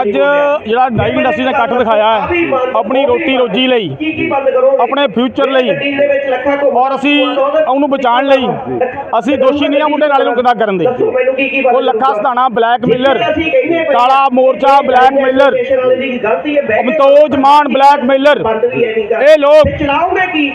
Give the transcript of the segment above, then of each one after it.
ਅੱਜ ਜਿਹੜਾ dying industry ਨੇ ਕੱਟ ਦਿਖਾਇਆ ਹੈ ਆਪਣੀ ਰੋਟੀ ਰੋਜੀ ਲਈ ਆਪਣੇ ਫਿਊਚਰ ਲਈ। ਔਰ ਅਸੀਂ ਉਹਨੂੰ ਬਚਾਉਣ ਲਈ ਅਸੀਂ ਦੋਸ਼ੀ ਨਹੀਂ ਆ ਮੁੰਡੇ ਨਾਲੇ ਨੂੰ ਕਿਦਾਂ ਕਰਨ ਦੇ। ਉਹ ਲੱਖਾ ਸਧਾਣਾ ਬਲੈਕ ਮੇਲਰ ਕਾਲਾ ਮੋਰਚਾ blackmailer Amtoj Mann blackmailer. ਇਹ ਲੋਕ ਚਲਾਉਂਗੇ ਕੀ?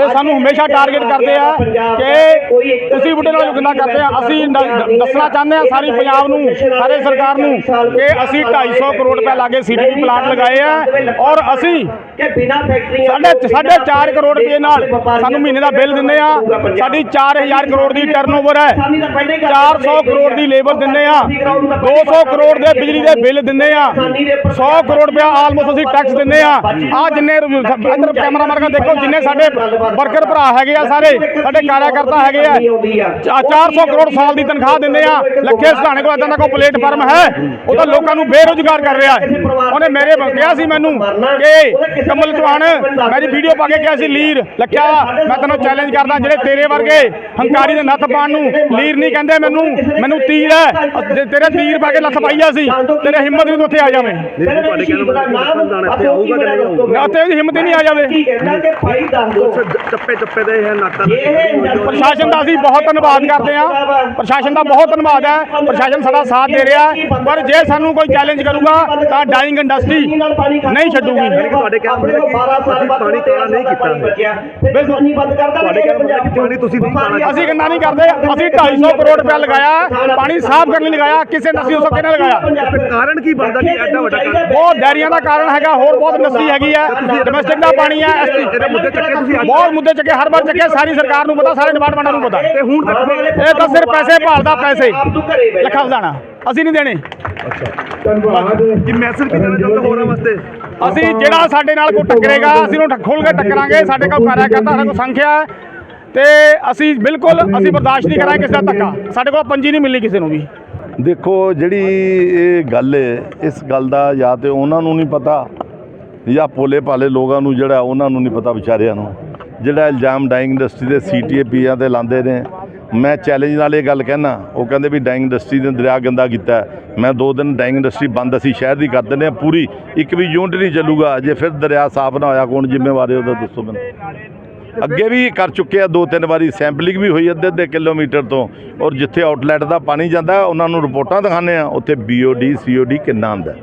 ਇਹ ਸਾਨੂੰ ਹਮੇਸ਼ਾ ਟਾਰਗੇਟ ਕਰਦੇ ਆ ਕਿ ਤੁਸੀਂ ਬੁੱਢੇ ਨਾਲ ਕਿੰਨਾ ਕਰਦੇ ਆ। ਅਸੀਂ ਦੱਸਣਾ ਚਾਹੁੰਦੇ ਆ ਸਾਰੀ ਪੰਜਾਬ ਨੂੰ, ਸਾਰੇ ਸਰਕਾਰ ਨੂੰ ਕਿ ਅਸੀਂ 250 ਕਰੋੜ ਰੁਪਏ ਲਾਗੇ ਸੀਡੀਪੀ ਪਲਾਂਟ ਲਗਾਏ ਆ ਔਰ ਅਸੀਂ ਕਿ ਬਿਨਾ ਫੈਕਟਰੀਆਂ ਸਾਢੇ ਸਾਢੇ 4 ਕਰੋੜ ਰੁਪਏ ਨਾਲ ਸਾਨੂੰ ਮਹੀਨੇ ਦਾ ਬਿੱਲ ਦਿੰਦੇ ਆ। ਸਾਡੀ 4000 ਕਰੋੜ ਦੀ ਟਰਨਓਵਰ ਹੈ। 400 ਕਰੋੜ ਦੀ ਲੇਬਰ ਦਿੰਦੇ ਆ। 200 ਕਰੋੜ ਦੇ ਬਿਜਲੀ ਦੇ ਬਿੱਲ ਦਿੰਦੇ ਆ। 100 ਕਰੋੜ ਰੁਪਏ ਆਲਮੋਸਟ ਅਸੀਂ ਟੈਕਸ ਦਿੰਦੇ ਆ। ਆ ਜਿੰਨੇ ਇੱਧਰ ਕੈਮਰਾ ਮਾਰ ਕੇ ਦੇਖੋ, ਜਿੰਨੇ ਸਾਡੇ ਵਰਕਰ ਭਰਾ ਹੈਗੇ ਆ ਸਾਰੇ ਸਾਡੇ ਕਾਰਿਆਕਰਤਾ ਹੈਗੇ ਆ। ਚਾ- 400 ਕਰੋੜ ਸਾਲ ਦੀ ਤਨਖਾਹ ਦਿੰਦੇ ਆ। ਲੱਖੇ ਸਧਾਣੇ ਕੋਲ ਇਦਾਂ ਦਾ ਕੋਈ ਪਲੇਟਫਾਰਮ ਹੈ? ਉਹ ਤਾਂ ਲੋਕਾਂ ਨੂੰ ਬੇਰੁਜ਼ਗਾਰ ਕਰ ਰਿਹਾ ਹੈ। ਉਹਨੇ ਮੇਰੇ ਕਿਹਾ ਸੀ ਮੈਨੂੰ ਕਿ ਕਮਲ ਚੌਹਾਨ ਮੈਂ ਜੀ ਵੀਡੀਓ ਪਾ ਕੇ ਕਿਹਾ ਸੀ ਲੀਰ ਲੱਖਿਆ ਮੈਂ ਤੈਨੂੰ ਚੈਲੰਜ ਕਰਦਾ ਜਿਹੜੇ ਤੇਰੇ ਵਰਗੇ ਹੰਕਾਰੀ ਦੇ ਨੱਥ ਪਾਣ ਨੂੰ ਲੀਰ ਨਹੀਂ ਕਹਿੰਦੇ ਮੈਨੂੰ ਮੈਨੂੰ ਤੀਰ ਹੈ। ਤੇਰੇ ਤੀਰ ਪਾ ਕੇ ਲੱਥ ਪਾਈਆ ਸੀ। ਤੇਰੇ ਹਿੰਮਤ ਨਹੀਂ ਤੂੰ ਉੱਥੇ ਆ ਜਾਵੇਂ। ਤੁਹਾਡੇ ਕਹਿਣ ਇੱਥੇ ਆਊਗਾ ਕਿ ਨਹੀਂ ਆਊਗਾ। ਨਾ ਤੇ ਉਹਦੀ ਹਿੰਮਤ ਹੀ ਨਹੀਂ ਆ ਜਾਵੇ। ਟੱਪੇ ਟੱਪੇ ਦੇ ਇਹ ਇਹ ਪ੍ਰਸ਼ਾਸਨ ਦਾ ਅਸੀਂ ਬਹੁਤ ਧੰਨਵਾਦ ਕਰਦੇ ਹਾਂ। ਪ੍ਰਸ਼ਾਸਨ ਦਾ ਬਹੁਤ ਧੰਨਵਾਦ ਹੈ। ਪ੍ਰਸ਼ਾਸਨ ਸਾਡਾ ਸਾਥ ਦੇ ਰਿਹਾ ਹੈ। ਪਰ ਜੇ ਸਾਨੂੰ ਕੋਈ ਚੈਲੰਜ ਕਰੂਗਾ ਤਾਂ ਡਾਈਂਗ ਇੰਡਸਟਰੀ ਨਹੀਂ ਛੱਡੂਗੀ। ਤੁਹਾਡੇ ਕਹਿਣ ਦਾ ਕਿ 12 ਸਾਲ ਅਸੀਂ ਬਾਅਦ ਪਾਣੀ ਕਾਲਾ ਨਹੀਂ ਕੀਤਾ। ਪਾਣੀ ਬੰਦ ਕਰਦਾ ਤੁਹਾਡੇ ਕਹਿਣ ਪਾਣੀ ਤੁਸੀਂ ਨਹੀਂ ਕਾਲਾ ਅਸੀਂ ਗੰਦਾ ਨਹੀਂ ਕਰਦੇ। ਅਸੀਂ 250 ਕਰੋੜ ਰੁਪਏ ਲਗਾਇਆ। ਪਾਣੀ ਸਾਫ਼ ਕਰਨ ਲਈ ਲਗਾਇਆ। ਕਿਸੇ ਨਸੀ ਉਸ ਕਿਹਨੇ ਲਗਾਇਆ। ਕਾਰਨ ਕੀ ਬਣਦਾ ਕਿ ਐਡਾ ਵੱਡਾ ਬਹੁਤ ਡੈਰੀਆਂ ਦਾ ਕਾਰਨ ਹੈਗਾ। ਹੋਰ ਬਹੁਤ ਇੰਡਸਟਰੀ ਹੈਗੀ ਹੈ। ਡੋਮੈਸਟਿਕ ਦਾ ਪਾਣੀ ਹੈ। ਇਹਦੇ ਮੁੱਦੇ ਚੱਕੇ ਤੁਸੀਂ ਅੱਜ ਬਹੁਤ ਮੁੱਦੇ ਚੱਕੇ ਹਰ ਵਾਰ ਚੱਕੇ ਸਾਰੀ ਸਰਕਾਰ ਨੂੰ ਪਤਾ ਸਾਰੇ ਡਿਪਾਰਟਮੈਂਟਾਂ ਨੂੰ ਪਤਾ। ਤੇ ਹੁਣ ਇਹ ਤਾਂ ਸਿਰਫ ਪੈਸੇ ਭਾਲਦਾ ਪੈਸੇ। ਲੱਖਾਂ ਸਦਾਣਾ ਅਸੀਂ ਨਹੀਂ ਦੇਣੇ। ਕਿ ਮੈਸੇਜ ਕੀ ਦੇਣਾ ਚਾਹੁੰਦੇ ਹੋਰਾਂ ਵਾਸਤੇ। ਅਸੀਂ ਜਿਹੜਾ ਸਾਡੇ ਨਾਲ ਕੋਈ ਟੱਕਰੇਗਾ ਅਸੀਂ ਉਹਨੂੰ ਖੋਲ ਕੇ ਟੱਕਰਾਂਗੇ ਸਾਡੇ ਕੋਲ ਕਾਰਿਆ ਕਰਤਾ ਸਾਡੇ ਕੋਲ ਸੰਖਿਆ ਹੈ। ਤੇ ਅਸੀਂ ਬਿਲਕੁਲ ਅਸੀਂ ਬਰਦਾਸ਼ਤ ਨਹੀਂ ਕਰਾਂਗੇ ਕਿਸੇ ਦਾ ਧੱਕਾ। ਸਾਡੇ ਕੋਲ ਪੰਜੀ ਨਹੀਂ ਮਿਲਣੀ ਕਿਸੇ ਨੂੰ ਵੀ। ਦੇਖੋ ਜਿਹੜੀ ਇਹ ਗੱਲ ਹੈ ਇਸ ਗੱਲ ਦਾ ਜਾਂ ਤੇ ਉਹਨਾਂ ਨੂੰ ਨਹੀਂ ਪਤਾ ਜਾਂ ਭੋਲੇ ਭਾਲੇ ਲੋਕਾਂ ਨੂੰ ਜਿਹੜਾ ਉਹਨਾਂ ਨੂੰ ਨਹੀਂ ਪਤਾ ਵਿਚਾਰਿਆਂ ਨੂੰ। ਜਿਹੜਾ ਇਲਜ਼ਾਮ ਡਾਈਂਗ ਇੰਡਸਟਰੀ ਦੇ ਸੀਟੀਏ ਪੀਆਂ ਤੇ ਲਾਉਂਦੇ ਨੇ, ਮੈਂ ਚੈਲੰਜ ਨਾਲ ਇਹ ਗੱਲ ਕਹਿਣਾ ਉਹ ਕਹਿੰਦੇ ਵੀ ਡਾਈਂਗ ਇੰਡਸਟਰੀ ਨੇ ਦਰਿਆ ਗੰਦਾ ਕੀਤਾ ਮੈਂ ਦੋ ਦਿਨ ਡਾਈਂਗ ਇੰਡਸਟਰੀ ਬੰਦ ਅਸੀਂ ਸ਼ਹਿਰ ਦੀ ਕਰ ਦਿੰਦੇ ਹਾਂ, ਪੂਰੀ ਇੱਕ ਵੀ ਯੂਨਿਟ ਨਹੀਂ ਚੱਲੂਗਾ, ਜੇ ਫਿਰ ਦਰਿਆ ਸਾਫ਼ ਨਾ ਹੋਇਆ, ਕੌਣ ਜ਼ਿੰਮੇਵਾਰ ਹੈ ਉਹਦਾ ਦੱਸੋ ਮੈਨੂੰ। ਅੱਗੇ ਵੀ ਕਰ ਚੁੱਕੇ ਆ, ਦੋ ਤਿੰਨ ਵਾਰੀ ਸੈਂਪਲਿੰਗ ਵੀ ਹੋਈ ਅੱਧੇ ਅੱਧੇ ਕਿਲੋਮੀਟਰ ਤੋਂ। ਔਰ ਜਿੱਥੇ ਆਊਟਲੈਟ ਦਾ ਪਾਣੀ ਜਾਂਦਾ, ਉਹਨਾਂ ਨੂੰ ਰਿਪੋਰਟਾਂ ਦਿਖਾਉਂਦੇ ਆ, ਉੱਥੇ ਬੀਓਡੀ ਸੀਓਡੀ ਕਿੰਨਾ ਆਉਂਦਾ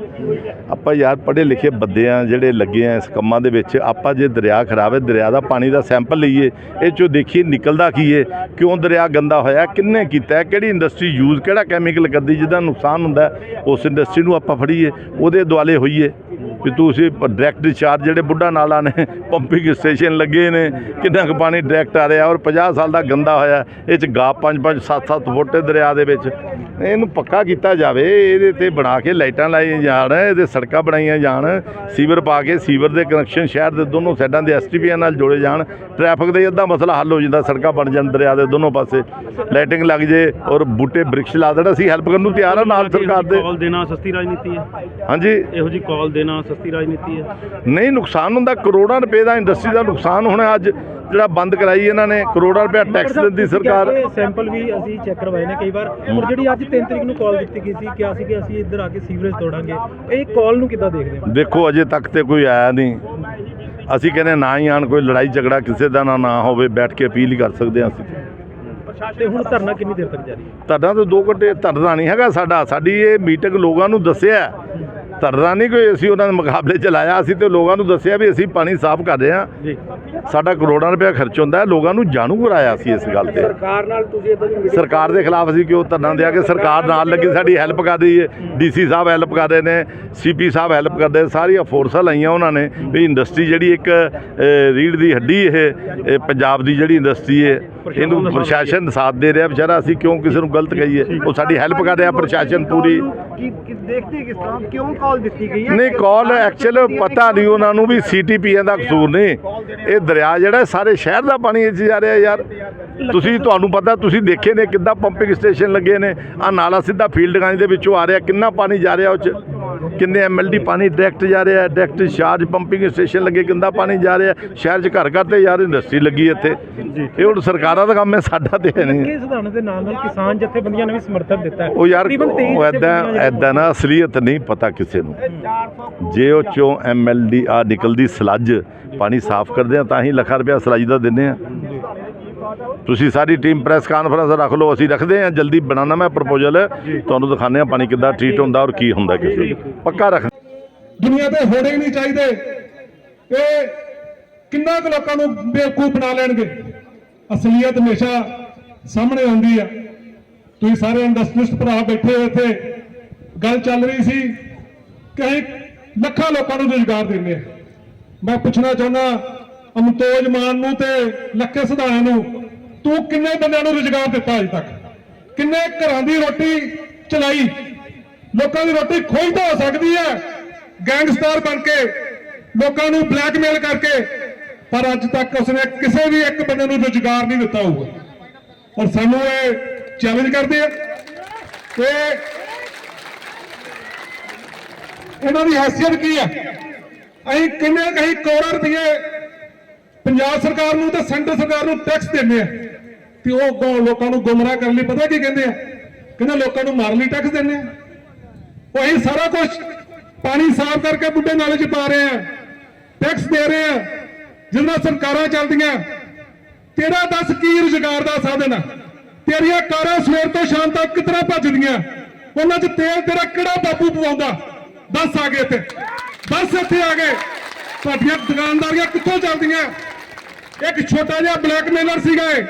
ਆਪਾਂ ਯਾਰ ਪੜ੍ਹੇ ਲਿਖੇ ਬੰਦੇ ਆ, ਜਿਹੜੇ ਲੱਗੇ ਆ ਇਸ ਕੰਮਾਂ ਦੇ ਵਿੱਚ, ਆਪਾਂ ਜੇ ਦਰਿਆ ਖਰਾਬ ਹੈ, ਦਰਿਆ ਦਾ ਪਾਣੀ ਦਾ ਸੈਂਪਲ ਲਈਏ, ਇਹ ਚੋਂ ਦੇਖੀਏ ਨਿਕਲਦਾ ਕੀ ਹੈ ਕਿਉਂ ਦਰਿਆ ਗੰਦਾ ਹੋਇਆ, ਕਿੰਨੇ ਕੀਤਾ ਕਿਹੜੀ ਇੰਡਸਟਰੀ ਯੂਜ਼ ਕਿਹੜਾ ਕੈਮੀਕਲ ਕਰਦੀ, ਜਿਹਦਾ ਨੁਕਸਾਨ ਹੁੰਦਾ ਉਸ ਇੰਡਸਟਰੀ ਨੂੰ ਆਪਾਂ ਫੜੀਏ, ਉਹਦੇ ਦੁਆਲੇ ਹੋਈਏ। ਵੀ ਤੁਸੀਂ ਡਾਇਰੈਕਟ ਡਿਸਚਾਰਜ ਜਿਹੜੇ ਬੁੱਢਾ ਨਾਲਾ ਨੇ ਪੰਪਿੰਗ ਸਟੇਸ਼ਨ ਲੱਗੇ ਨੇ ਕਿੰਨਾ ਕੁ ਪਾਣੀ ਡਾਇਰੈਕਟ ਆ ਰਿਹਾ ਔਰ 50 ਸਾਲ ਦਾ ਗੰਦਾ ਹੋਇਆ ਇਹ ਚ ਗਾਪ 5-5 7-7 ਫੁੱਟ ਦਰਿਆ ਦੇ ਵਿੱਚ। ਇਹਨੂੰ ਪੱਕਾ ਕੀਤਾ ਜਾਵੇ ਇਹਦੇ ਤੇ ਬਣਾ ਕੇ ਲਾਈਟਾਂ ਲਾਈਆਂ ਜਾਣ ਇਹਦੇ ਸੜਕਾਂ ਬਣਾਈਆਂ ਜਾਣ ਸੀਵਰ ਪਾ ਕੇ ਸੀਵਰ ਦੇ ਕਨੈਕਸ਼ਨ ਸ਼ਹਿਰ ਦੇ ਦੋਨੋਂ ਸਾਈਡਾਂ ਦੇ ਐਸਟੀਪੀਆਂ ਨਾਲ ਜੋੜੇ ਜਾਣ ਟ੍ਰੈਫਿਕ ਦਾ ਅੱਧਾ ਮਸਲਾ ਹੱਲ ਹੋ ਜਾਂਦਾ ਸੜਕਾਂ ਬਣ ਜਾਣ ਦਰਿਆ ਦੇ ਦੋਨੋਂ ਪਾਸੇ। ਲਾਈਟਿੰਗ ਲੱਗ ਜੇ ਔਰ ਬੂਟੇ ਬ੍ਰਿਕਸ਼ ਲਾ ਦੇਣ ਅਸੀਂ ਹੈਲਪ ਕਰਨ ਨੂੰ ਤਿਆਰ ਆ ਨਾਲ ਸਰਕਾਰ ਦੇ। ਕਾਲ ਦੇਣਾ ਸਸਤੀ ਰਾਜਨੀਤੀ ਹੈ। ਹਾਂਜੀ। ਇਹੋ ਜੀ ਕਾਲ ਦੇਣਾ ਸਸਤੀ ਰਾਜਨੀਤੀ ਹੈ। ਨਹੀਂ ਨੁਕਸਾਨ ਹੁੰਦਾ ਕਰੋੜਾਂ ਰੁਪਏ ਦਾ ਇੰਡਸਟਰੀ ਦਾ ਨੁਕਸਾਨ ਹੋਣਾ ਅੱਜ ਜਿਹੜਾ ਬੰਦ ਕਰਾਈ ਇਹਨਾਂ ਨੇ ਕਰੋੜਾਂ ਰੁਪਏ ਟੈਕਸ ਦਿੰਦੀ ਸਰਕਾਰ। ਸੈਂਪਲ ਵੀ ਅਸੀਂ ਚੈੱਕ ਕਰਵਾਏ ਨੇ ਕਈ ਵਾਰ। ਔਰ ਜਿਹੜੀ ਅੱਜ 3 ਤਰੀਕ ਨੂੰ ਕਾਲ ਦਿੱਤੀ ਗਈ ਸੀ ਕਿਹਾ ਸੀ ਕਿ ਅਸੀਂ ਇੱਧਰ ਆ ਕੇ ਸੀਵਰੇਜ ਤੋੜਾਂਗੇ। ਇਹ ਕਾਲ ਨੂੰ ਕਿੱਦਾਂ ਦੇਖਦੇ ਹੋ? ਦੇਖੋ ਅਜੇ ਤੱਕ ਤੇ ਕੋਈ ਆਇਆ ਨਹੀਂ। ਅਸੀਂ ਕਹਿੰਦੇ ਨਾ ਹੀ ਆਣ ਕੋਈ ਲੜਾਈ ਝਗੜਾ ਕਿਸੇ ਦਾ ਨਾ ਨਾ ਹੋਵੇ ਬੈਠ ਕੇ ਅਪੀਲ ਹੀ ਕਰ ਸਕਦੇ ਹਾਂ ਅਸੀਂ। ਤੇ ਹੁਣ ਧਰਨਾ ਕਿੰਨੀ ਦੇਰ ਤੱਕ ਜਾਰੀ ਧਰਨਾ ਤਾਂ ਦੋ ਘੰਟੇ ਧਰਨਾ ਨਹੀਂ ਹੈਗਾ ਸਾਡਾ। ਸਾਡੀ ਇਹ ਮੀਟਿੰਗ ਲੋਕਾਂ ਨੂੰ ਦੱਸਿਆ ਧਰਨਾ ਨਹੀਂ ਕੋਈ ਅਸੀਂ ਉਹਨਾਂ ਦੇ ਮੁਕਾਬਲੇ ਚ ਲਾਇਆ ਅਸੀਂ ਤੇ ਲੋਕਾਂ ਨੂੰ ਦੱਸਿਆ ਵੀ ਅਸੀਂ ਪਾਣੀ ਸਾਫ਼ ਕਰ ਰਹੇ ਹਾਂ। ਸਾਡਾ ਕਰੋੜਾਂ ਰੁਪਏ ਖਰਚ ਹੁੰਦਾ ਹੈ ਲੋਕਾਂ ਨੂੰ ਜਾਣੂ ਕਰਾਇਆ ਸੀ ਇਸ ਗੱਲ ਤੇ। ਸਰਕਾਰ ਨਾਲ ਤੁਸੀਂ ਇਦਾਂ ਦੀ ਸਰਕਾਰ ਦੇ ਖਿਲਾਫ ਅਸੀਂ ਕਿਉਂ ਧਰਨਾ ਦਿਆ ਕਿ ਸਰਕਾਰ ਨਾਲ ਲੱਗੀ ਸਾਡੀ ਹੈਲਪ ਕਰ ਰਹੀ ਹੈ ਡੀਸੀ ਸਾਹਿਬ ਹੈਲਪ ਕਰ ਰਹੇ ਨੇ ਸੀਪੀ ਸਾਹਿਬ ਹੈਲਪ ਕਰਦੇ ਨੇ, ਸਾਰੀਆਂ ਫੋਰਸਾਂ ਲਾਈਆਂ ਉਹਨਾਂ ਨੇ ਵੀ ਇੰਡਸਟਰੀ ਜਿਹੜੀ ਇੱਕ ਅ, ਰੀੜ੍ਹ ਦੀ ਹੱਡੀ ਇਹ ਪੰਜਾਬ ਦੀ ਜਿਹੜੀ ਇੰਡਸਟਰੀ ਹੈ ਇਹਨੂੰ ਪ੍ਰਸ਼ਾਸਨ ਸਾਥ ਦੇ ਰਿਹਾ ਵਿਚਾਰਾ ਅਸੀਂ ਕਿਉਂ ਕਿਸੇ ਨੂੰ ਗਲਤ ਕਹੀਏ? ਉਹ ਸਾਡੀ ਹੈਲਪ ਕਰ ਰਿਹਾ ਪ੍ਰਸ਼ਾਸਨ ਪੂਰੀ। ਦੇਖਦੇ ਕਿਸ ਤਰ੍ਹਾਂ? ਕਿਉਂ ਕਾਲ ਦਿੱਤੀ ਗਈ ਨਹੀਂ ਕਾਲ ਐਕਚੁਅਲ ਪਤਾ ਨਹੀਂ ਉਹਨਾਂ ਨੂੰ ਵੀ ਸੀਟੀਪੀਆਂ ਦਾ ਕਸੂਰ ਨਹੀਂ। ਇਹ ਦਰਿਆ ਜਿਹੜਾ ਸਾਰੇ ਸ਼ਹਿਰ ਦਾ ਪਾਣੀ 'ਚ ਜਾ ਰਿਹਾ ਯਾਰ। ਤੁਸੀਂ ਤੁਹਾਨੂੰ ਪਤਾ ਤੁਸੀਂ ਦੇਖੇ ਨੇ ਕਿੱਦਾਂ ਪੰਪਿੰਗ ਸਟੇਸ਼ਨ ਲੱਗੇ ਨੇ। ਆ ਨਾਲਾ ਸਿੱਧਾ ਫੀਲਡ ਗੰਜ ਦੇ ਵਿੱਚੋਂ ਆ ਰਿਹਾ ਕਿੰਨਾ ਪਾਣੀ ਜਾ ਰਿਹਾ ਉਹ ਚ? ਕਿੰਨੇ ਐਮਐਲਡੀ ਪਾਣੀ ਡਾਇਰੈਕਟ ਜਾ ਰਿਹਾ ਹੈ ਡਾਇਰੈਕਟ ਚਾਰਜ ਪੰਪਿੰਗ ਸਟੇਸ਼ਨ ਲੱਗੇ ਗੰਦਾ ਪਾਣੀ ਜਾ ਰਿਹਾ। ਸ਼ਹਿਰ 'ਚ ਘਰ ਘਰ ਤੇ ਯਾਰ ਇੰਡਸਟਰੀ ਲੱਗੀ ਇੱਥੇ। ਇਹ ਹੁਣ ਸਰਕਾਰਾਂ ਦਾ ਕੰਮ ਹੈ ਸਾਡਾ ਤੇ ਨਹੀਂ। ਕਿ ਸੁਧਾਰਨ ਦੇ ਨਾਲ ਨਾਲ ਕਿਸਾਨ ਜਥੇਬੰਦੀਆਂ ਨੇ ਵੀ ਸਮਰਥਨ ਦਿੱਤਾ ਹੈ। ਉਹ ਯਾਰ ਤਕਰੀਬਨ 23 ਉਹ ਐਦਾਂ ਐਦਾਂ ਨਾ ਅਸਲੀਅਤ ਨਹੀਂ ਪਤਾ ਕਿਸੇ ਨੂੰ। ਜੇ ਉਹ ਚੋਂ ਐਮਐਲਡੀ ਆ ਨਿਕਲਦੀ ਸਲੱਜ ਪਾਣੀ ਸਾਫ਼ ਕਰਦੇ ਆ ਤਾਂ ਹੀ ਲੱਖਾਂ ਰੁਪਇਆ ਸਲੱਜ ਦਾ ਦਿੰਦੇ ਆ। ਤੁਸੀਂ ਸਾਰੀ ਟੀਮ ਪ੍ਰੈਸ ਕਾਨਫਰੰਸ ਰੱਖ ਲਓ ਅਸੀਂ ਰੱਖਦੇ ਆ ਜਲਦੀ ਬਣਾਉਣਾ ਮੈਂ ਪ੍ਰਪੋਜ਼ਲ। ਤੁਹਾਨੂੰ ਦਿਖਾਉਂਦੇ ਆ ਪਾਣੀ ਕਿੱਦਾਂ ਟ੍ਰੀਟ ਹੁੰਦਾ ਔਰ ਕੀ ਹੁੰਦਾ ਕਿਸੇ। ਪੱਕਾ ਰੱਖ ਦੁਨੀਆ ਤੇ ਹੋਣੇ ਹੀ ਨਹੀਂ ਚਾਹੀਦੇ। ਇਹ ਕਿੰਨਾ ਕੁ ਲੋਕਾਂ ਨੂੰ ਬੇਵਕੂਫ ਬਣਾ ਲੈਣਗੇ? ਅਸਲੀਅਤ ਹਮੇਸ਼ਾ ਸਾਹਮਣੇ ਆਉਂਦੀ ਆ। ਤੁਸੀਂ ਸਾਰੇ ਇੰਡਸਟਰੀਸਟ ਭਰਾ ਬੈਠੇ ਹੋ ਇੱਥੇ। ਗੱਲ ਚੱਲ ਰਹੀ ਸੀ ਕਿ ਲੱਖਾਂ ਲੋਕਾਂ ਨੂੰ ਰੁਜ਼ਗਾਰ ਦਿੰਦੇ ਆ ਮੈਂ ਪੁੱਛਣਾ ਚਾਹੁੰਦਾ ਅਮਤੋਜ ਮਾਨ ਨੂੰ ਤੇ ਲੱਖੇ ਸਿਧਾਣੇ ਨੂੰ। ਤੂੰ ਕਿੰਨੇ ਬੰਦਿਆਂ ਨੂੰ ਰੁਜ਼ਗਾਰ ਦਿੱਤਾ ਅਜੇ ਤੱਕ? ਕਿੰਨੇ ਘਰਾਂ ਦੀ ਰੋਟੀ ਚਲਾਈ? ਲੋਕਾਂ ਦੀ ਰੋਟੀ ਖੋਈ ਤਾਂ ਹੋ ਸਕਦੀ ਹੈ, ਗੈਂਗਸਟਰ ਬਣ ਕੇ, ਲੋਕਾਂ ਨੂੰ ਬਲੈਕਮੇਲ ਕਰਕੇ। ਪਰ ਅੱਜ ਤੱਕ ਉਸਨੇ ਕਿਸੇ ਵੀ ਇੱਕ ਬੰਦੇ ਨੂੰ ਰੁਜ਼ਗਾਰ ਨਹੀਂ ਦਿੱਤਾ ਹੋਊਗਾ। ਔਰ ਸਾਨੂੰ ਇਹ ਚੈਲੰਜ ਕਰਦੇ ਆ ਕਿ ਇਹਨਾਂ ਦੀ ਹੈਸੀਅਤ ਕੀ ਹੈ? ਅਸੀਂ ਕਿੰਨੇ ਕਹੀਂ ਕਰੋੜਾਂ ਰੁਪਏ ਪੰਜਾਬ ਸਰਕਾਰ ਨੂੰ ਤੇ ਸੈਂਟਰ ਸਰਕਾਰ ਨੂੰ ਟੈਕਸ ਦਿੰਦੇ ਆ। ਤੇ ਉਹ ਗੋ- ਲੋਕਾਂ ਨੂੰ ਗੁੰਮਰਾਹ ਕਰਨ ਲਈ ਪਤਾ ਕੀ ਕਹਿੰਦੇ ਆ? ਕਹਿੰਦੇ ਲੋਕਾਂ ਨੂੰ ਮਾਰਨ ਲਈ ਟੈਕਸ ਦਿੰਦੇ ਆ। ਉਹ ਅਸੀਂ ਸਾਰਾ ਕੁਝ ਪਾਣੀ ਸਾਫ਼ ਕਰਕੇ ਬੁੱਢੇ ਨਾਲੇ 'ਚ ਪਾ ਰਹੇ ਆ। ਟੈਕਸ ਦੇ ਰਹੇ ਆ। ਜਿਹਨਾਂ ਸਰਕਾਰਾਂ ਚੱਲਦੀਆਂ। ਤੇਰਾ ਦੱਸ ਕੀ ਰੁਜ਼ਗਾਰ ਦਾ ਸਾਧਨ ਆ? ਤੇਰੀਆਂ ਕਾਰਾਂ ਸਵੇਰ ਤੋਂ ਸ਼ਾਮ ਤੱਕ ਕਿਤਨਾ ਭੱਜਦੀਆਂ? ਉਹਨਾਂ 'ਚ ਤੇਲ ਤੇਰਾ ਕਿਹੜਾ ਬਾਪੂ ਪਵਾਉਂਦਾ? ਦੱਸ ਆ ਗਏ ਇੱਥੇ। ਦੱਸ ਇੱਥੇ ਆ ਗਏ। ਤੁਹਾਡੀਆਂ ਦੁਕਾਨਦਾਰੀਆਂ ਕਿੱਥੋਂ ਚੱਲਦੀਆਂ? ਇੱਕ ਛੋਟਾ ਜਿਹਾ ਬਲੈਕਮੇਲਰ ਸੀਗਾ ਇਹ।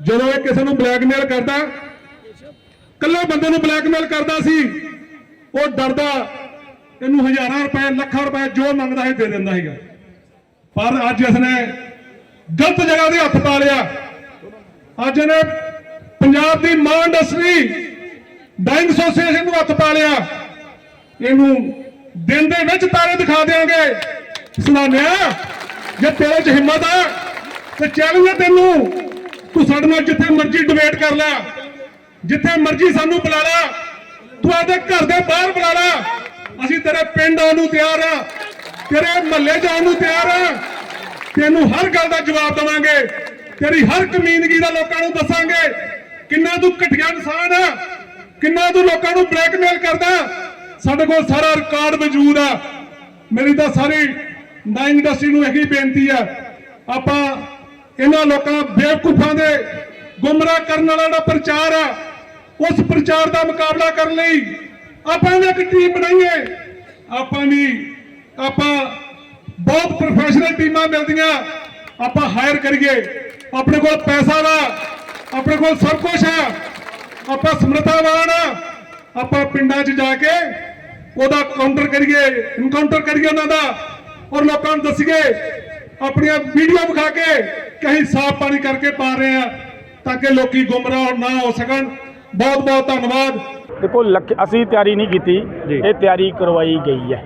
ਜਦੋਂ ਇਹ ਕਿਸੇ ਨੂੰ ਬਲੈਕਮੇਲ ਕਰਦਾ ਕੱਲੇ ਬੰਦੇ ਨੂੰ ਬਲੈਕਮੇਲ ਕਰਦਾ ਸੀ, ਉਹ ਡਰਦਾ, ਇਹਨੂੰ ਹਜ਼ਾਰਾਂ ਰੁਪਏ, ਲੱਖਾਂ ਰੁਪਏ ਜੋ ਮੰਗਦਾ ਸੀ, ਦੇ ਦਿੰਦਾ ਸੀਗਾ। ਪਰ ਅੱਜ ਇਸਨੇ ਗਲਤ ਜਗ੍ਹਾ ਤੇ ਹੱਥ ਪਾ ਲਿਆ। ਅੱਜ ਇਹਨੇ ਪੰਜਾਬ ਦੀ ਮਾਂ ਇੰਡਸਟਰੀ ਡਾਈਂਗ ਐਸੋਸੀਏਸ਼ਨ ਨੂੰ ਹੱਥ ਪਾ ਲਿਆ। ਇਹਨੂੰ ਦਿਨ ਦੇ ਵਿੱਚ ਤਾਰੇ ਦਿਖਾ ਦੇਾਂਗੇ ਸੁਣਾਨਿਆ ਜੇ ਤੇਰੇ 'ਚ ਹਿੰਮਤ ਆ, ਤੇ ਚੈਲੰਜ ਹੈ ਤੈਨੂੰ। ਤੂੰ ਸਾਡੇ ਨਾਲ ਜਿੱਥੇ ਮਰਜ਼ੀ ਡਿਬੇਟ ਕਰ ਲੈ। ਜਿੱਥੇ ਮਰਜ਼ੀ ਸਾਨੂੰ ਬੁਲਾ ਲਾ। ਤੂੰ ਆਦੇ ਘਰ ਦੇ ਬਾਹਰ ਬੁਲਾ ਲਾ। ਅਸੀਂ ਤੇਰੇ ਪਿੰਡ ਆਉਣ ਨੂੰ ਤਿਆਰ ਆ। ਤੇਰੇ ਮਹੱਲੇ ਜਾਣ ਨੂੰ ਤਿਆਰ ਆ। ਤੈਨੂੰ ਹਰ ਗੱਲ ਦਾ ਜਵਾਬ ਦਵਾਂਗੇ। ਤੇਰੀ ਹਰ ਕਮੀਨਗੀ ਦਾ ਲੋਕਾਂ ਨੂੰ ਦੱਸਾਂਗੇ। ਕਿੰਨਾ ਤੂੰ ਘਟੀਆ ਇਨਸਾਨ ਆ। ਕਿੰਨਾ ਤੂੰ ਲੋਕਾਂ ਨੂੰ ਬਲੈਕਮੇਲ ਕਰਦਾ। ਸਾਡੇ ਕੋਲ ਸਾਰਾ ਰਿਕਾਰਡ ਮੌਜੂਦ ਆ। ਮੇਰੀ ਤਾਂ ਸਾਰੀ ਨਾ ਇੰਡਸਟਰੀ ਨੂੰ ਇਹੀ ਬੇਨਤੀ ਆ ਆਪਾਂ ਇਹਨਾਂ ਲੋਕਾਂ ਬੇਵਕੂਫਾਂ ਦੇ ਗੁੰਮਰਾਹ ਕਰਨ ਵਾਲਾ ਜਿਹੜਾ ਪ੍ਰਚਾਰ ਆ ਉਸ ਪ੍ਰਚਾਰ ਦਾ ਮੁਕਾਬਲਾ ਕਰਨ ਲਈ ਆਪਾਂ ਇੱਕ ਟੀਮ ਬਣਾਈਏ ਆਪਾਂ ਵੀ ਆਪਾਂ ਬਹੁਤ ਪ੍ਰੋਫੈਸ਼ਨਲ ਟੀਮਾਂ ਮਿਲਦੀਆਂ, ਆਪਾਂ ਹਾਇਰ ਕਰੀਏ। ਆਪਣੇ ਕੋਲ ਪੈਸਾ ਵਾ, ਆਪਣੇ ਕੋਲ ਸਭ ਕੁਝ ਆ ਆਪਾਂ ਸਮਰੱਥਾਵਾਨ ਆ ਆਪਾਂ ਪਿੰਡਾਂ 'ਚ ਜਾ ਕੇ ਉਹਦਾ ਕਾਊਂਟਰ ਕਰੀਏ ਇਨਕਾਊਂਟਰ ਕਰੀਏ ਉਹਨਾਂ ਦਾ। ਔਰ ਲੋਕਾਂ ਨੂੰ ਦੱਸੀਏ ਆਪਣੀਆਂ ਵੀਡੀਓ ਵਿਖਾ ਕੇ ਕਹੀਂ ਸਾਫ਼ ਪਾਣੀ ਕਰਕੇ ਪਾ ਰਹੇ ਆ ਤਾਂ ਕਿ ਲੋਕੀ ਗੁੰਮਰਾਹ ਨਾ ਹੋ ਸਕਣ। ਬਹੁਤ ਬਹੁਤ ਧੰਨਵਾਦ। ਦੇਖੋ ਲੱਖ ਅਸੀਂ ਤਿਆਰੀ ਨਹੀਂ ਕੀਤੀ। ਇਹ ਤਿਆਰੀ ਕਰਵਾਈ ਗਈ ਹੈ।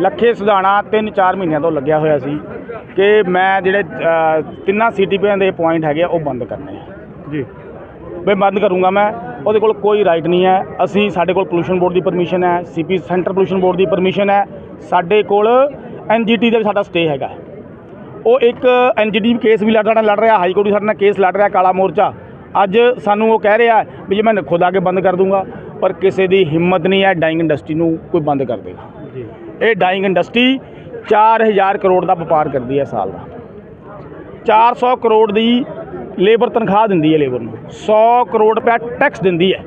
ਲੱਖੇ ਸੁਧਾਣਾ 3-4 ਮਹੀਨਿਆਂ ਤੋਂ ਲੱਗਿਆ ਹੋਇਆ ਸੀ ਕਿ ਮੈਂ ਜਿਹੜੇ ਤਿੰਨਾਂ ਸੀਟੀਪੀਆਂ ਦੇ ਪੁਆਇੰਟ ਹੈਗੇ ਉਹ ਬੰਦ ਕਰਨੇ ਜੀ। ਵੀ ਬੰਦ ਕਰੂੰਗਾ ਮੈਂ। ਉਹਦੇ ਕੋਲ ਕੋਈ ਰਾਈਟ ਨਹੀਂ ਹੈ। ਅਸੀਂ ਸਾਡੇ ਕੋਲ ਪੋਲੂਸ਼ਨ ਬੋਰਡ ਦੀ ਪਰਮਿਸ਼ਨ ਹੈ। ਸੀਪੀ ਸੈਂਟਰ ਪੋਲੂਸ਼ਨ ਬੋਰਡ ਦੀ ਪਰਮਿਸ਼ਨ ਹੈ। ਸਾਡੇ ਕੋਲ ਐਨਜੀਟੀ ਦਾ ਵੀ ਸਾਡਾ ਸਟੇ ਹੈਗਾ। ਉਹ ਇੱਕ ਐਨਜੀਟੀ ਕੇਸ ਵੀ ਲੜ ਲੜ ਰਿਹਾ ਹਾਈ ਕੋਰਟ ਵੀ ਸਾਡੇ ਨਾਲ ਕੇਸ ਲੜ ਰਿਹਾ ਕਾਲਾ ਮੋਰਚਾ। ਅੱਜ ਸਾਨੂੰ ਉਹ ਕਹਿ ਰਿਹਾ ਵੀ ਜੇ ਮੈਂ ਖੁਦ ਆ ਕੇ ਬੰਦ ਕਰ ਦੂੰਗਾ ਪਰ ਕਿਸੇ ਦੀ ਹਿੰਮਤ ਨਹੀਂ ਹੈ ਡਾਈਂਗ ਇੰਡਸਟਰੀ ਨੂੰ ਕੋਈ ਬੰਦ ਕਰ ਦੇਗਾ ਜੀ। ਇਹ ਡਾਈਂਗ ਇੰਡਸਟਰੀ 4000 ਕਰੋੜ ਦਾ ਵਪਾਰ ਕਰਦੀ ਹੈ ਸਾਲ ਦਾ। 400 ਕਰੋੜ ਦੀ ਲੇਬਰ ਤਨਖਾਹ ਦਿੰਦੀ ਹੈ ਲੇਬਰ ਨੂੰ। 100 ਕਰੋੜ ਰੁਪਏ ਟੈਕਸ ਦਿੰਦੀ ਹੈ।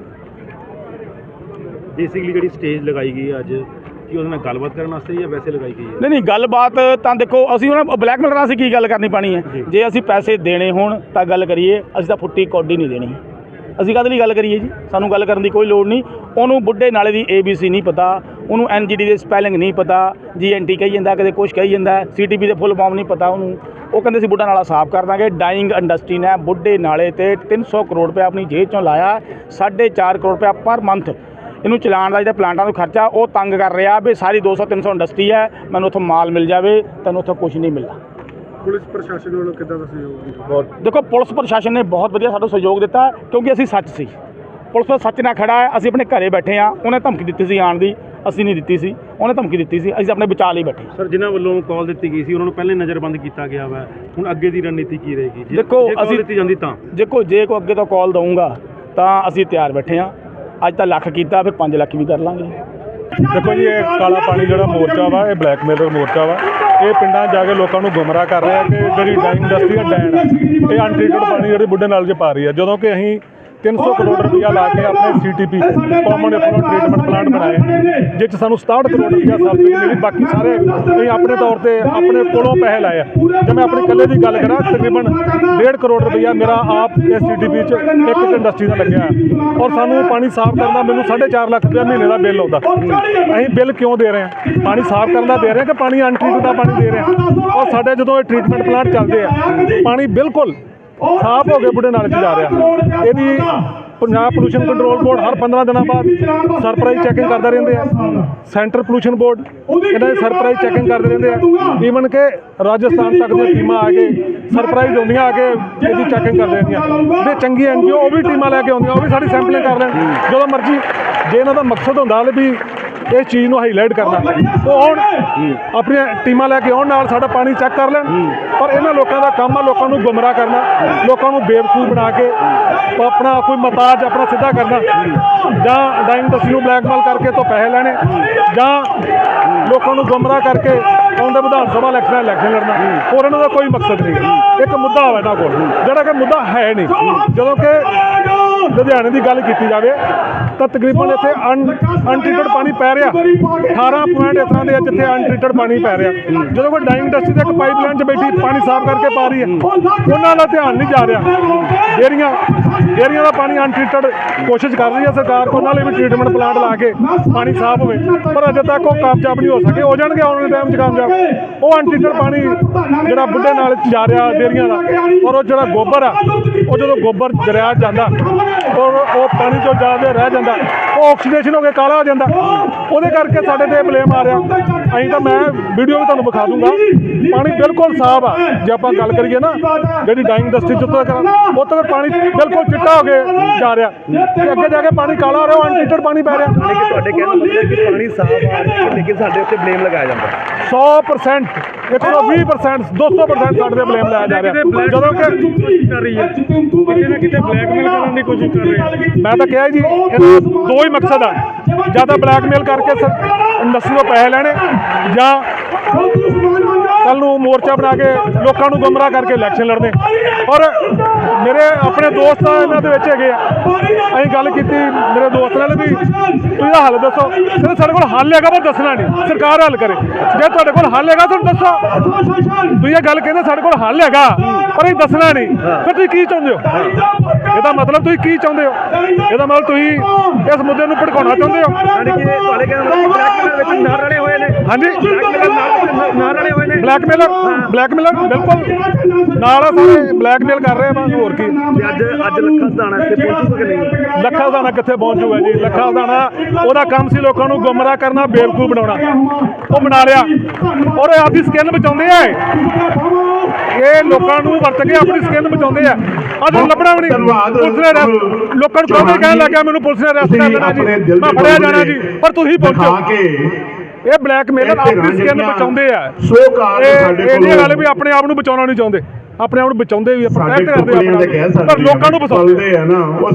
ਬੇਸਿਕਲੀ ਜਿਹੜੀ ਸਟੇਜ ਲਗਾਈ ਗਈ ਅੱਜ ਕੀ ਉਹਦੇ ਨਾਲ ਗੱਲਬਾਤ ਕਰਨ ਵਾਸਤੇ ਜਾਂ ਵੈਸੇ ਲਗਾਈ ਗਈ ਹੈ? ਨਹੀਂ ਨਹੀਂ ਗੱਲਬਾਤ ਤਾਂ ਦੇਖੋ ਅਸੀਂ ਉਹਨਾਂ ਬਲੈਕਮੇਲ ਨਾਲ ਅਸੀਂ ਕੀ ਗੱਲ ਕਰਨੀ ਪਾਣੀ ਹੈ? ਜੀ। ਜੇ ਅਸੀਂ ਪੈਸੇ ਦੇਣੇ ਹੋਣ ਤਾਂ ਗੱਲ ਕਰੀਏ ਅਸੀਂ ਤਾਂ ਫੁੱਟੀ ਕੌਡੀ ਨਹੀਂ ਦੇਣੀ। ਅਸੀਂ ਕਾਹਦੇ ਲਈ ਗੱਲ ਕਰੀਏ ਜੀ? ਸਾਨੂੰ ਗੱਲ ਕਰਨ ਦੀ ਕੋਈ ਲੋੜ ਨਹੀਂ। ਉਹਨੂੰ ਬੁੱਢੇ ਨਾਲੇ ਦੀ ABC ਨਹੀਂ ਪਤਾ ਉਹਨੂੰ NGD ਦੇ ਸਪੈਲਿੰਗ ਨਹੀਂ ਪਤਾ GNT ਕਹੀ ਜਾਂਦਾ ਕਦੇ ਕੁਝ ਕਹੀ ਜਾਂਦਾ CTP ਦੇ ਫੁੱਲ ਫਾਰਮ ਨਹੀਂ ਪਤਾ ਉਹਨੂੰ। ਉਹ ਕਹਿੰਦੇ ਸੀ ਬੁੱਢਾ ਨਾਲਾ ਸਾਫ਼ ਕਰ ਦਾਂਗੇ। ਡਾਈਂਗ ਇੰਡਸਟਰੀ ਨੇ ਬੁੱਢੇ ਨਾਲੇ ਤੇ 300 ਕਰੋੜ ਰੁਪਏ ਆਪਣੀ ਜੇਬ ਚੋਂ ਲਾਇਆ। 4.5 ਕਰੋੜ ਰੁਪਏ ਪਰ ਮੰਥ ਇਹਨੂੰ ਚਲਾਉਣ ਦਾ ਜਿਹੜਾ ਪਲਾਂਟਾਂ ਦਾ ਖਰਚਾ ਉਹ ਤੰਗ ਕਰ ਰਿਹਾ ਵੀ ਸਾਰੀ 200 300 ਇੰਡਸਟਰੀ ਹੈ ਮੈਨੂੰ ਉੱਥੋਂ ਮਾਲ ਮਿਲ ਜਾਵੇ ਤੈਨੂੰ ਉੱਥੋਂ ਕੁਝ ਨਹੀਂ ਮਿਲਦਾ। ਪੁਲਿਸ ਪ੍ਰਸ਼ਾਸਨ ਵੱਲੋਂ ਕਿੱਦਾਂ ਦਾ ਸਹਿਯੋਗ ਦੇਖੋ ਪੁਲਿਸ ਪ੍ਰਸ਼ਾਸਨ ਨੇ ਬਹੁਤ ਵਧੀਆ ਸਾਡਾ ਸਹਿਯੋਗ ਦਿੱਤਾ ਕਿਉਂਕਿ ਅਸੀਂ ਸੱਚ ਸੀ। ਪੁਲਿਸ ਦਾ ਸੱਚ ਨਾਲ ਖੜਾ ਹੈ ਅਸੀਂ ਆਪਣੇ ਘਰੇ ਬੈਠੇ ਆ ਉਹਨੇ ਧਮਕੀ ਦਿੱਤੀ ਸੀ ਆਉਣ ਦੀ ਅਸੀਂ ਨਹੀਂ ਦਿੱਤੀ ਸੀ ਉਹਨੇ ਧਮਕੀ ਦਿੱਤੀ ਸੀ ਅਸੀਂ ਆਪਣੇ ਬਚਾਅ ਲਈ ਬੈਠੇ ਸਰ ਜਿਨ੍ਹਾਂ ਵੱਲੋਂ ਕਾਲ ਦਿੱਤੀ ਗਈ ਸੀ ਉਹਨਾਂ ਨੂੰ ਪਹਿਲੇ ਨਜ਼ਰਬੰਦ ਕੀਤਾ ਗਿਆ ਵਾ ਹੁਣ ਅੱਗੇ ਦੀ ਰਣਨੀਤੀ ਕੀ ਰਹੇਗੀ? ਜੇ- ਦੇਖੋ, ਅਸੀਂ- ਦਿੱਤੀ ਜਾਂਦੀ ਤਾਂ? ਦੇਖੋ ਜੇ ਕੋ ਅੱਗੇ ਤੋਂ ਕਾਲ ਦਊਂਗਾ ਤਾਂ ਅਸੀਂ ਤਿਆਰ ਬੈਠੇ ਆ ਅੱਜ ਤਾਂ ਲੱਖ ਕੀਤਾ, ਫਿਰ 5 ਲੱਖ ਵੀ ਕਰ ਲਾਂਗੇ। ਦੇਖੋ ਜੀ, ਇਹ ਕਾਲਾ ਪਾਣੀ ਜਿਹੜਾ ਮੋਰਚਾ ਵਾ, ਇਹ ਬਲੈਕਮੇਲਰ ਮੋਰਚਾ ਵਾ, ਇਹ ਪਿੰਡਾਂ 'ਚ ਜਾ ਕੇ ਲੋਕਾਂ ਨੂੰ ਗੁੰਮਰਾਹ ਕਰ ਰਿਹਾ ਕਿ ਜਿਹੜੀ ਡਾਈਂਗ ਇੰਡਸਟਰੀ ਆ, ਡੈਨ ਆ, ਇਹ ਅਨਟ੍ਰੀਟਡ ਪਾਣੀ ਜਿਹੜੀ ਬੁੱਢੇ ਨਾਲ ਜੇ ਪਾ ਰਹੀ ਆ। ਜਦੋਂ ਕਿ ਅਸੀਂ 300 ਕਰੋੜ ਰੁਪਇਆ ਲਾ ਕੇ ਆਪਣੇ CTP common effluent treatment plant ਬਣਾਏ। ਜਿਸ 'ਚ ਸਾਨੂੰ 67 ਕਰੋੜ ਰੁਪਇਆ ਸਬਸਿਡੀ ਮਿਲੀ ਬਾਕੀ ਸਾਰੇ ਅਸੀਂ ਆਪਣੇ ਤੌਰ ਤੇ ਆਪਣੇ ਕੋਲੋਂ ਪੈਸੇ ਲਾਏ ਆ। ਜੇ ਮੈਂ ਆਪਣੀ ਇਕੱਲੇ ਦੀ ਗੱਲ ਕਰਾਂ ਤਕਰੀਬਨ 1.5 ਕਰੋੜ ਰੁਪਇਆ ਮੇਰਾ ਆਪ ਇਸ ਸੀਟੀਪੀ 'ਚ ਇੱਕ ਇੱਕ ਇੰਡਸਟਰੀ ਦਾ ਲੱਗਿਆ। ਔਰ ਸਾਨੂੰ ਪਾਣੀ ਸਾਫ਼ ਕਰਨ ਦਾ ਮੈਨੂੰ 4.5 ਲੱਖ ਰੁਪਇਆ ਮਹੀਨੇ ਦਾ ਬਿੱਲ ਆਉਂਦਾ। ਅਸੀਂ ਬਿੱਲ ਕਿਉਂ ਦੇ ਰਹੇ ਹਾਂ? ਪਾਣੀ ਸਾਫ਼ ਕਰਨ ਦਾ ਦੇ ਰਹੇ ਹਾਂ ਕਿ ਪਾਣੀ ਅਨਟ੍ਰੀਟਡ ਦਾ ਪਾਣੀ ਦੇ ਰਹੇ ਹਾਂ? ਔਰ ਸਾਡੇ ਜਦੋਂ ਇਹ ਟ੍ਰੀਟਮੈਂਟ ਪਲਾਂਟ ਚੱਲਦੇ ਆ ਪਾਣੀ ਬਿਲਕੁਲ ਸਾਫ਼ ਹੋ ਕੇ ਬੁੱਢੇ ਨਾਲੇ 'ਚ ਜਾ ਰਿਹਾ ਇਹਦੀ ਪੰਜਾਬ ਪੋਲੂਸ਼ਨ ਕੰਟਰੋਲ ਬੋਰਡ ਹਰ 15 ਦਿਨਾਂ ਬਾਅਦ ਸਰਪ੍ਰਾਈਜ਼ ਚੈਕਿੰਗ ਕਰਦੇ ਰਹਿੰਦੇ ਆ ਸੈਂਟਰ ਪੋਲੂਸ਼ਨ ਬੋਰਡ ਇਹਨਾਂ ਦੀ ਸਰਪ੍ਰਾਈਜ਼ ਚੈਕਿੰਗ ਕਰਦੇ ਰਹਿੰਦੇ ਆ ਈਵਨ ਕਿ ਰਾਜਸਥਾਨ ਤੱਕ ਦੀਆਂ ਟੀਮਾਂ ਆ ਕੇ ਸਰਪ੍ਰਾਈਜ਼ ਹੁੰਦੀਆਂ ਆ ਕੇ ਇਹਦੀ ਚੈਕਿੰਗ ਕਰਦੇ ਰਹਿੰਦੀਆਂ ਜਿਹੜੇ ਚੰਗੀ ਐਨਜੀਓ ਉਹ ਵੀ ਟੀਮਾਂ ਲੈ ਕੇ ਆਉਂਦੀਆਂ ਉਹ ਵੀ ਸਾਡੀ ਸੈਂਪਲਿੰਗ ਕਰ ਲੈਣ ਜਦੋਂ ਮਰਜ਼ੀ ਜੇ ਇਹਨਾਂ ਦਾ ਮਕਸਦ ਹੁੰਦਾ ਵੀ ਇਸ ਚੀਜ਼ ਨੂੰ ਹਾਈਲਾਈਟ ਕਰਨਾ ਉਹ ਆਉਣ ਆਪਣੀਆਂ ਟੀਮਾਂ ਲੈ ਕੇ ਆਉਣ ਨਾਲ ਸਾਡਾ ਪਾਣੀ ਚੈੱਕ ਕਰ ਲੈਣ ਪਰ ਇਹਨਾਂ ਲੋਕਾਂ ਦਾ ਕੰਮ ਆ ਲੋਕਾਂ ਨੂੰ ਗੁੰਮਰਾਹ ਕਰਨਾ ਲੋਕਾਂ ਨੂੰ ਬੇਵਕੂਫ ਬਣਾ ਕੇ ਆਪਣਾ ਕੋਈ ਮਤਾਜ ਆਪਣਾ ਸਿੱਧਾ ਕਰਨਾ। ਜਾਂ ਡਾਈਂਗ ਦਸੀ ਨੂੰ ਬਲੈਕਮੇਲ ਕਰਕੇ ਤੋਂ ਪੈਸੇ ਲੈਣੇ, ਜਾਂ ਲੋਕਾਂ ਨੂੰ ਗੁੰਮਰਾਹ ਕਰਕੇ ਆਉਂਦੇ ਵਿਧਾਨ ਸਭਾ ਇਲੈਕਸ਼ਨ ਇਲੈਕਸ਼ਨ ਲੜਨਾ। ਹੋਰ ਇਹਨਾਂ ਦਾ ਕੋਈ ਮਕਸਦ ਨਹੀਂ। ਇੱਕ ਮੁੱਦਾ ਹੋਵੇ ਇਹਨਾਂ ਕੋਲ, ਜਿਹੜਾ ਕਿ ਮੁੱਦਾ ਹੈ ਨਹੀਂ। ਜਦੋਂ ਕਿ ਲੁਧਿਆਣੇ ਦੀ ਗੱਲ ਕੀਤੀ ਜਾਵੇ, ਤਾਂ ਤਕਰੀਬਨ ਇੱਥੇ ਅਨਟ੍ਰੀਟਡ ਪਾਣੀ ਪੈ ਰਿਹਾ। 18 ਪੁਆਇੰਟ ਇਸ ਤਰ੍ਹਾਂ ਦੇ ਆ ਜਿੱਥੇ ਅਨਟ੍ਰੀਟਡ ਪਾਣੀ ਪੈ ਰਿਹਾ। ਜਦੋਂ ਕੋਈ ਡਾਈਂਗ ਇੰਡਸਟਰੀ ਦੇ ਇੱਕ ਪਾਈਪਲਾਈਨ 'ਚ ਬੈਠੀ, ਪਾਣੀ ਸਾਫ਼ ਕਰਕੇ ਪਾ ਰਹੀ ਹੈ। ਉਹਨਾਂ ਦਾ ਧਿਆਨ ਨਹੀਂ ਜਾ ਰਿਹਾ। ਡੇਰੀਆਂ ਡੇਰੀਆਂ ਦਾ ਪਾਣੀ ਅਨਟ੍ਰੀਟਡ ਕੋਸ਼ਿਸ਼ ਕਰ ਰਹੀ ਹੈ ਸਰਕਾਰ ਉਹਨਾਂ ਲਈ ਵੀ ਟ੍ਰੀਟਮੈਂਟ ਪਲਾਂਟ ਲਾ ਕੇ ਪਾਣੀ ਸਾਫ਼ ਹੋਵੇ। ਪਰ ਅਜੇ ਤੱਕ ਉਹ ਕਾਮਯਾਬ ਨਹੀਂ ਹੋ ਸਕੇ। ਹੋ ਜਾਣਗੇ ਆਉਣ ਵਾਲੇ ਟਾਈਮ 'ਚ ਕਾਮਯਾਬ। ਉਹ ਅਨਟ੍ਰੀਟਡ ਪਾਣੀ ਜਿਹੜਾ ਬੁੱਢੇ ਨਾਲ ਜਾ ਰਿਹਾ ਡੇਰੀਆਂ ਦਾ, ਔਰ ਉਹ ਜਿਹੜਾ ਗੋਬਰ ਆ, ਉਹ ਜਦੋਂ ਗੋਬਰ ਦਰਿਆ ਜਾਂਦਾ, ਔਰ ਉਹ ਪਾਣੀ ਚੋਂ ਜ਼ਿਆਦਾ ਰਹਿ ਜਾਂਦਾ, ਉਹ ਆਕਸੀਡੇਸ਼ਨ ਹੋ ਕੇ ਕਾਲਾ ਹੋ ਜਾਂਦਾ। ਉਹਦੇ ਕਰਕੇ ਸਾਡੇ ਤੇ ਬਲੇਮ ਆ ਰਿਹਾ। ਅਸੀਂ ਤਾਂ ਮੈਂ ਵੀਡੀਓ ਵੀ ਤੁਹਾਨੂੰ ਵਿਖਾ ਦੂੰਗਾ। ਪਾਣੀ ਬਿਲਕੁਲ ਸਾਫ਼ ਆ। ਜੇ ਆਪਾਂ ਗੱਲ ਕਰੀਏ ਨਾ, ਜਿਹੜੀ ਡਾਈਂਗ ਇੰਡਸਟਰੀ ਜਿੱਥੋਂ ਤੱਕ ਉੱਥੇ ਤੱਕ ਪਾਣੀ ਬਿਲਕੁਲ ਚਿੱਟਾ ਹੋ ਕੇ ਜਾ ਰਿਹਾ। ਤੇ ਅੱਗੇ ਜਾ ਕੇ ਪਾਣੀ ਕਾਲਾ ਹੋ ਰਿਹਾ ਅਨਟ੍ਰੀਟਡ ਪਾਣੀ ਪੈ ਰਿਹਾ। ਤੁਹਾਡੇ ਕਹਿਣ ਦਾ ਮਤਲਬ ਕਿ ਪਾਣੀ ਸਾਫ਼ ਆ ਰਿਹਾ ਹੈ, ਲੇਕਿਨ ਸਾਡੇ ਉੱਤੇ ਬਲੇਮ ਲਗਾਇਆ ਜਾਂਦਾ 100% 120% 200% ਸਾਡੇ ਤੇ ਬਲੇਮ ਲਾਇਆ ਜਾ ਰਿਹਾ। ਜਦੋਂ ਕਿ ਕਰ ਰਹੀ ਹੈ। ਕਿਤੇ ਨਾ ਕਿਤੇ ਬਲੈਕਮੇਲ ਕਰਨ ਦੀ ਕੋਸ਼ਿਸ਼ ਕਰ ਰਹੇ ਆ ਮੈਂ ਤਾਂ ਕਿਹਾ ਜੀ ਇਹਦਾ ਦੋ ਹੀ ਮਕਸਦ ਆ। ਜਾਂ ਤਾਂ ਬਲੈਕਮੇਲ ਕਰਕੇ ਇੰਡਸਟਰੀ ਤੋਂ ਪੈਸੇ ਲੈਣੇ ਜਾਂ ਕੱਲ ਨੂੰ ਮੋਰਚਾ ਬਣਾ ਕੇ ਲੋਕਾਂ ਨੂੰ ਗੁੰਮਰਾਹ ਕਰਕੇ ਇਲੈਕਸ਼ਨ ਲੜਨੇ। ਔਰ ਮੇਰੇ ਆਪਣੇ ਦੋਸਤ ਆ ਇਹਨਾਂ ਦੇ ਵਿੱਚ ਹੈਗੇ ਆ। ਅਸੀਂ ਗੱਲ ਕੀਤੀ ਮੇਰੇ ਦੋਸਤ ਨਾਲ ਵੀ ਤੁਸੀਂ ਹੱਲ ਦੱਸੋ। ਕਹਿੰਦੇ ਸਾਡੇ ਕੋਲ ਹੱਲ ਹੈਗਾ ਪਰ ਦੱਸਣਾ ਨਹੀਂ। ਸਰਕਾਰ ਹੱਲ ਕਰੇ। ਜੇ ਤੁਹਾਡੇ ਕੋਲ ਹੱਲ ਹੈਗਾ ਤੁਹਾਨੂੰ ਦੱਸੋ। ਤੁਸੀਂ ਇਹ ਗੱਲ ਕਹਿੰਦੇ ਸਾਡੇ ਕੋਲ ਹੱਲ ਹੈਗਾ ਪਰ ਇਹ ਦੱਸਣਾ ਨਹੀਂ। ਫਿਰ ਤੁਸੀਂ ਕੀ ਚਾਹੁੰਦੇ ਹੋ? ਇਹਦਾ ਮਤਲਬ ਤੁਸੀਂ ਕੀ ਚਾਹੁੰਦੇ ਹੋ? ਇਹਦਾ ਮਤਲਬ ਤੁਸੀਂ ਇਸ ਮੁੱਦੇ ਨੂੰ ਭੜਕਾਉਣਾ ਚਾਹੁੰਦੇ ਹੋ? ਯਾਨੀ ਕਿ ਤੁਹਾਡੇ ਕਹਿਣ ਦਾ ਮਤਲਬ ਬਲੈਕਮੇਲ ਵਿੱਚ ਨਾਲ ਰਲੇ ਹੋਏ ਨੇ? ਹਾਂਜੀ। ਨਾਲ ਰਲੇ ਹੋਏ ਬਲੈਕਮੇਲਰ ਬਲੈਕਮੇਲਰ ਬਿਲਕੁਲ। ਨਾਲ ਆ ਸਾਰੇ ਬਲੈਕਮੇਲ ਕਰ ਰਹੇ ਆ ਬਸ ਹੋਰ ਕੀ। ਤੇ ਅੱਜ ਅੱਜ ਲੱਖਾਂ ਸਦਾਣਾ ਇੱਥੇ ਪਹੁੰਚੂਗਾ ਕਿ ਨਹੀਂ? ਲੱਖਾ ਦਾਣਾ ਕਿੱਥੇ ਪਹੁੰਚੂਗਾ ਜੀ? ਲੱਖਾ ਦਾਣਾ ਉਹਦਾ ਕੰਮ ਸੀ ਲੋਕਾਂ ਨੂੰ ਗੁੰਮਰਾਹ ਕਰਨਾ ਬੇਵਕੂਫ ਬਣਾਉਣਾ। ਉਹ ਬਣਾ ਲਿਆ। ਔਰ ਇਹ ਆਪਦੀ ਸਕਿਨ ਬਚਾਉਂਦੇ ਆ ਇਹ। ਲੋਕਾਂ ਨੂੰ ਵਰਤ ਕੇ ਆਪਣੀ ਸਕਿਨ ਬਚਾਉਂਦੇ ਆ। ਅੱਜ ਲੱਭਣਾ ਵੀ ਨਹੀਂ। ਪੁਲਿਸ ਨੇ ਲੋਕਾਂ ਨੂੰ ਕਹਦੇ ਕਹਿਣ ਲੱਗਿਆ ਮੈਨੂੰ ਪੁਲਿਸ ਨੇ ਅਰੈਸਟ ਕਰ ਲੈਣਾ ਜੀ। ਮੈਂ ਫੜਿਆ ਜਾਣਾ ਜੀ। ਪਰ ਤੁਸੀਂ ਪਹੁੰਚੋ। ਇਹ ਬਲੈਕਮੇਲਰ ਆਪਣੀ ਸਕਿਨ ਬਚਾਉਂਦੇ ਆ। ਸੋ ਕਾਰਨ ਇਹ ਸਾਡੇ ਇਹ ਕੋਲ ਗੱਲ ਵੀ ਆਪਣੇ ਆਪ ਨੂੰ ਬਚਾਉਣਾ ਨਹੀਂ ਚਾਹੁੰਦੇ। ਆਪਣੇ ਆਪ ਨੂੰ ਬਚਾਉਂਦੇ ਵੀ ਪ੍ਰੋਟੈਕਟ ਕਰਦੇ ਆ ਪਰ ਲੋਕਾਂ ਨੂੰ ਬੋਲਦੇ ਆ। ਨਾ ਉਹ